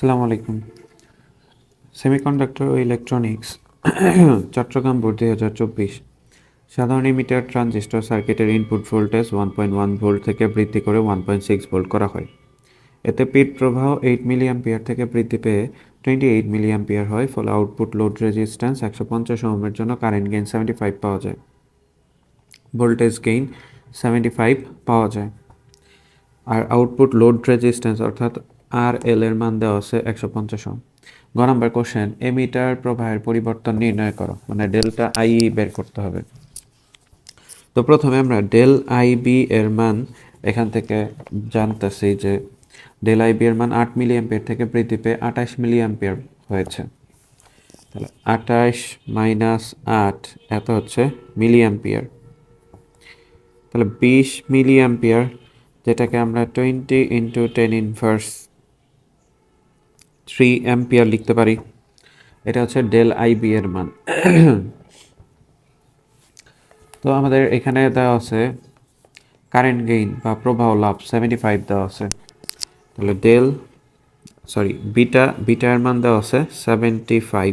আসসালামু আলাইকুম। সেমিকন্ডাক্টর ও ইলেকট্রনিক্স, চট্টগ্রাম বোর্ড দুই হাজার চব্বিশ। সাধারণ ইমিটার ট্রানজিস্টর সার্কিটের input voltage one point one volt থেকে বৃদ্ধি করে ওয়ান পয়েন্ট সিক্স ভোল্ট করা হয়। এতে পিট প্রবাহ এইট মিলিয়াম্পিয়ার থেকে বৃদ্ধি পেয়ে টোয়েন্টি এইট মিলিয়াম্পিয়ার হয়, ফলে আউটপুট লোড রেজিস্ট্যান্স একশো পঞ্চাশ ওহমের জন্য কারেন্ট গেইন সেভেন্টি ফাইভ পাওয়া যায়। ভোল্টেজ গেইন সেভেন্টি ফাইভ পাওয়া যায়। আর আউটপুট লোড রেজিস্ট্যান্স অর্থাৎ আর এল এর মান দেওয়া আছে একশো পঞ্চাশ ওহম। গ নাম্বার কোশ্চেন এমিটার প্রবাহের পরিবর্তন নির্ণয় করো মানে ডেল্টা আই বের করতে হবে। তো প্রথমে আমরা ডেল আই বি এর মান এখান থেকে জানতেছি যে ডেল আই বি এর মান আট মিলি অ্যাম্পিয়ার থেকে বৃদ্ধি পেয়ে আঠাশ মিলি অ্যাম্পিয়ার হয়েছে। তাহলে আঠাশ মাইনাস আট, এত হচ্ছে মিলি অ্যাম্পিয়ার তাহলে বিশ মিলি অ্যাম্পিয়ার যেটাকে আমরা twenty into ten inverse three ampere লিখতে পারি। এটা হচ্ছে ডেল আই বি এর মান। তো আমাদের এখানে দেওয়া আছে কারেন্ট গেইন বা প্রবাহ লাভ সেভেন্টি ফাইভ দেওয়া আছে। তাহলে ডেল সরি বিটা বিটার মান দেওয়া আছে seventy five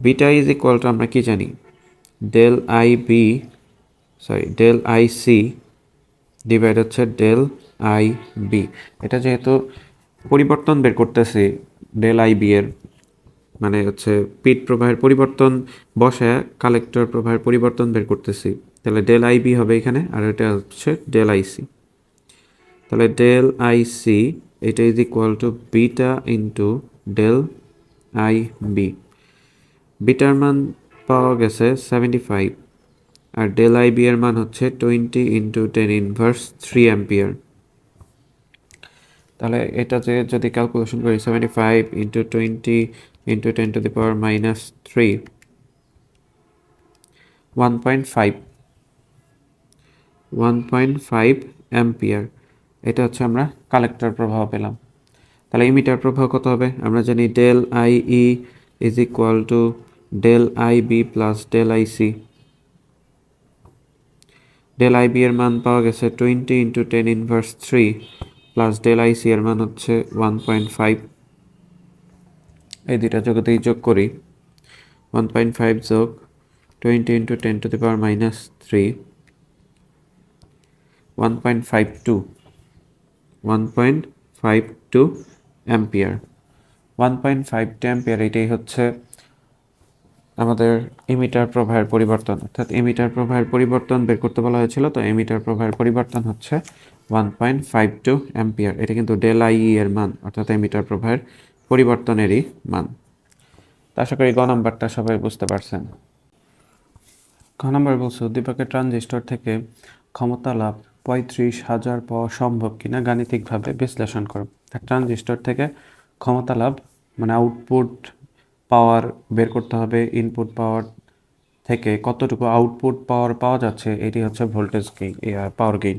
beta is equal to আমরা কি জানি? Del I B sorry del I C divide হচ্ছে ডেল আই বি এটা যেহেতু পরিবর্তন বের করতেছি ডেল আই বি এর মানে হচ্ছে পিট প্রবাহের পরিবর্তন বসে কালেক্টর প্রবাহের পরিবর্তন বের করতেছি। তাহলে ডেল আই বি হবে এখানে, আর এটা হচ্ছে ডেল আই সি তাহলে ডেল আই সি এটা is equal to beta into del I B bitter মান পাওয়া গেছে সেভেন্টি ফাইভ আর ডেল আই বি এর মান হচ্ছে twenty into ten inverse three ampere তাহলে এটা যে যদি ক্যালকুলেশন করি seventy five into twenty into ten to the power minus three one point five one point five ampere এটা হচ্ছে আমরা কালেক্টর প্রবাহ পেলাম। তাহলে ইমিটার প্রবাহ কত হবে? আমরা জানি del I E is equal to del I B plus del I C del I B এর মান পাওয়া গেছে twenty into ten inverse three plus del I C এর মান হচ্ছে ওয়ান পয়েন্ট ফাইভ এই দুইটা যোগতেই যোগ করি। ওয়ান পয়েন্ট ফাইভ যোগ twenty into ten to the power minus three one point five two one point five two ampere one point five two ampere এটাই হচ্ছে আমাদের এমিটার প্রবাহের পরিবর্তন। অর্থাৎ এমিটার প্রবাহের পরিবর্তন বের করতে বলা হয়েছিল, তো এমিটার প্রবাহের পরিবর্তন হচ্ছে one point five two ampere এটা কিন্তু ডেল আই এর মান, অর্থাৎ এমিটার প্রবাহের পরিবর্তনেরই মান। আশা করি গ নাম্বারটা সবাই বুঝতে পারছেন। খ নম্বর বলছে উদ্দীপকের ট্রানজিস্টর থেকে ক্ষমতা লাভ পঁয়ত্রিশ হাজার পাওয়া সম্ভব কিনা গাণিতিকভাবে বিশ্লেষণ করো। ট্রানজিস্টর থেকে ক্ষমতা লাভ মানে আউটপুট পাওয়ার বের করতে হবে ইনপুট পাওয়ার থেকে কতটুকু আউটপুট পাওয়ার পাওয়া যাচ্ছে, এটি হচ্ছে ভোল্টেজ গেইন পাওয়ার গেইন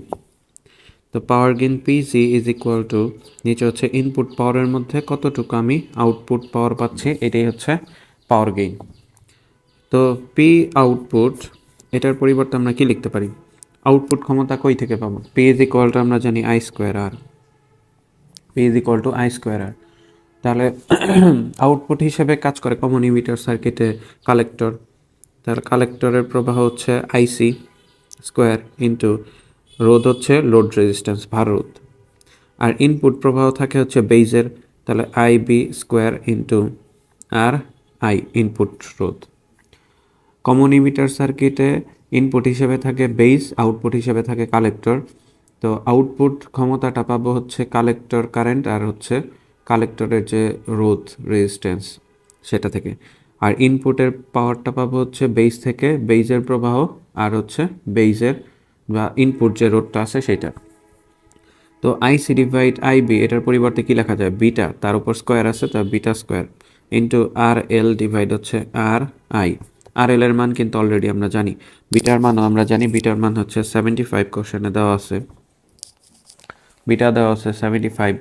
তো power gain PG is equal to নিচে হচ্ছে ইনপুট পাওয়ারের মধ্যে কতটুকু আমি আউটপুট পাওয়ার পাচ্ছি? এটাই হচ্ছে পাওয়ার গেইন তো পি আউটপুট এটার পরিবর্তে আমরা কি লিখতে পারি? আউটপুট ক্ষমতা কই থেকে পাবো? পি ইজ ইকুয়াল টু আমরা জানি I square R P is equal to I square R তাহলে আউটপুট হিসেবে কাজ করে কমন ইমিটার সার্কিটে কালেক্টর তাহলে কালেক্টরের প্রবাহ হচ্ছে আইসি স্কোয়ার ইন্টু রোধ হচ্ছে লোড রেজিস্ট্যান্স ভার রোধ। আর ইনপুট প্রবাহ থাকে হচ্ছে বেইজের তাহলে I B square into R I input রোধ। কমন ইমিটার সার্কিটে ইনপুট হিসেবে থাকে বেইস আউটপুট হিসেবে থাকে কালেক্টর তো আউটপুট ক্ষমতাটা পাবো হচ্ছে কালেক্টর কারেন্ট আর হচ্ছে কালেক্টরের যে রোধ রেজিস্ট্যান্স সেটা থেকে। আর ইনপুটের পাওয়ারটা পাবো হচ্ছে বেইস থেকে বেইজের প্রবাহ আর হচ্ছে বেইজের বা ইনপুট যে রোডটা আছে সেটা। তো আইসি ডিভাইড আই বি এটার পরিবর্তে কি লেখা যায়? বিটা, তার উপর স্কোয়ার আছে, তা beta square into R L divide হচ্ছে আর আই আর এল এর মান কিন্তু অলরেডি আমরা জানি। বিটার মানও আমরা জানি। বিটার মান হচ্ছে সেভেন্টি ফাইভ কোশ্চেনে দেওয়া আছে। বিটা দেওয়া আছে সেভেন্টি ফাইভ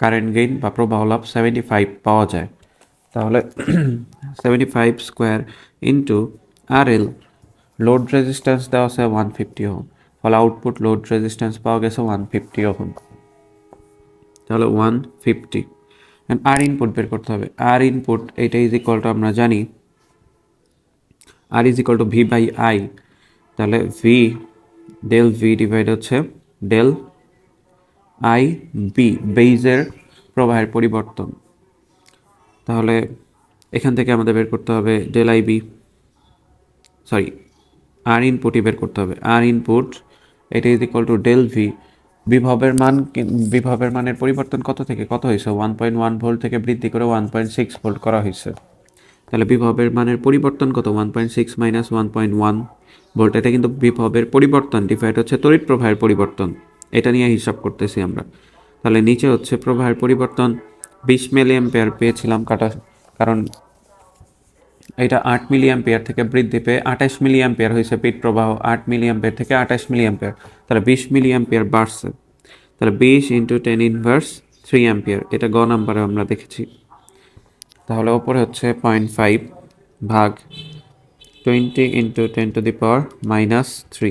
কারেন্ট গেইন বা প্রবাহ লাভ সেভেন্টি ফাইভ পাওয়া যায়। তাহলে seventy five square into R L load resistance দেওয়া আছে ওয়ান ফিফটি ওহম ফলে আউটপুট লোড রেজিস্ট্যান্স পাওয়া গেছে ওয়ান ফিফটি ওহম তাহলে one fifty and R input বের করতে হবে। আর ইনপুট এইটা ইজ ইকুয়াল টু আমরা জানি R is equal to V by I তাহলে ভি ডেল ভি ডিভাইড হচ্ছে ডেল আই বি বেইজের প্রবাহের পরিবর্তন। তাহলে এখান থেকে আমাদের বের করতে হবে del I B sorry R ইনপুটই বের করতে হবে। আর ইনপুট এটা is equal to del V বিভবের মান বিভবের মানের পরিবর্তন কত থেকে, কত হয়েছে? ওয়ান পয়েন্ট ওয়ান ভোল্ট থেকে বৃদ্ধি করে ওয়ান পয়েন্ট সিক্স ভোল্ট করা হয়েছে। তাহলে বিভবের মানের পরিবর্তন কত? One point six minus one point one volt এটা কিন্তু বিভবের পরিবর্তন ডিভাইড হচ্ছে তড়িৎ প্রবাহের পরিবর্তন। এটা নিয়ে হিসাব করতেছি আমরা। তাহলে নিচে হচ্ছে প্রবাহের পরিবর্তন। বিশ মিলি অ্যাম্পিয়ার পেয়েছিলাম কাটা, কারণ এটা আট মিলি অ্যাম্পিয়ার থেকে বৃদ্ধি পেয়ে আঠাশ মিলি অ্যাম্পিয়ার হয়েছে পিট প্রবাহ, আট মিলি অ্যাম্পিয়ার থেকে আঠাশ মিলি অ্যাম্পিয়ার তাহলে বিশ মিলি অ্যাম্পিয়ার বাড়ছে। তাহলে বিশ into ten inverse three ampere এটা গ নাম্বারে আমরা দেখেছি। তাহলে ওপরে হচ্ছে পয়েন্ট ফাইভ ভাগ twenty into ten to the power minus three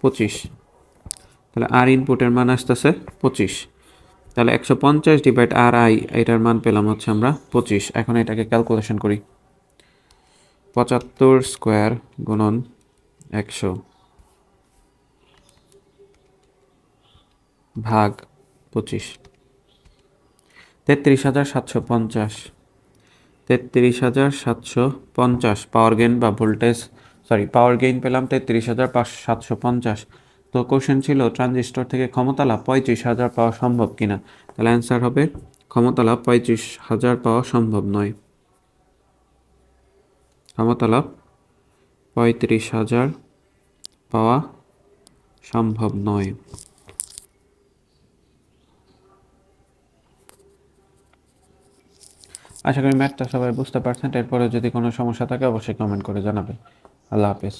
পঁচিশ। তাহলে আর ইনপুটের মান আসতেছে পঁচিশ। তাহলে একশো পঞ্চাশ ডিভাইড আর আই এটার মান পেলাম হচ্ছে আমরা পঁচিশ। এখন এটাকে ক্যালকুলেশন করি। পঁচাত্তর স্কোয়ার গুণন একশো ভাগ পঁচিশ। তেত্রিশ হাজার সাতশো পঞ্চাশ। তেত্রিশ হাজার সাতশো পঞ্চাশ। পাওয়ার গেইন বা ভোল্টেজ সরি পাওয়ার গেইন পেলাম তেত্রিশ হাজার পাঁচশো সাতশো পঞ্চাশ। তো কোশ্চেন ছিল ট্রানজিস্টর থেকে ক্ষমতা লাভ পঁয়ত্রিশ হাজার পাওয়া সম্ভব কিনা? তাহলে অ্যান্সার হবে, ক্ষমতা লাভ পঁয়ত্রিশ হাজার পাওয়া সম্ভব নয়। ক্ষমতা লাভ পঁয়ত্রিশ হাজার পাওয়া সম্ভব নয়। আশা করি ম্যাথটা সবাই বুঝতে পারছেন এরপরে যদি কোনো সমস্যা থাকে অবশ্যই কমেন্ট করে জানাবেন। আল্লাহ হাফেজ।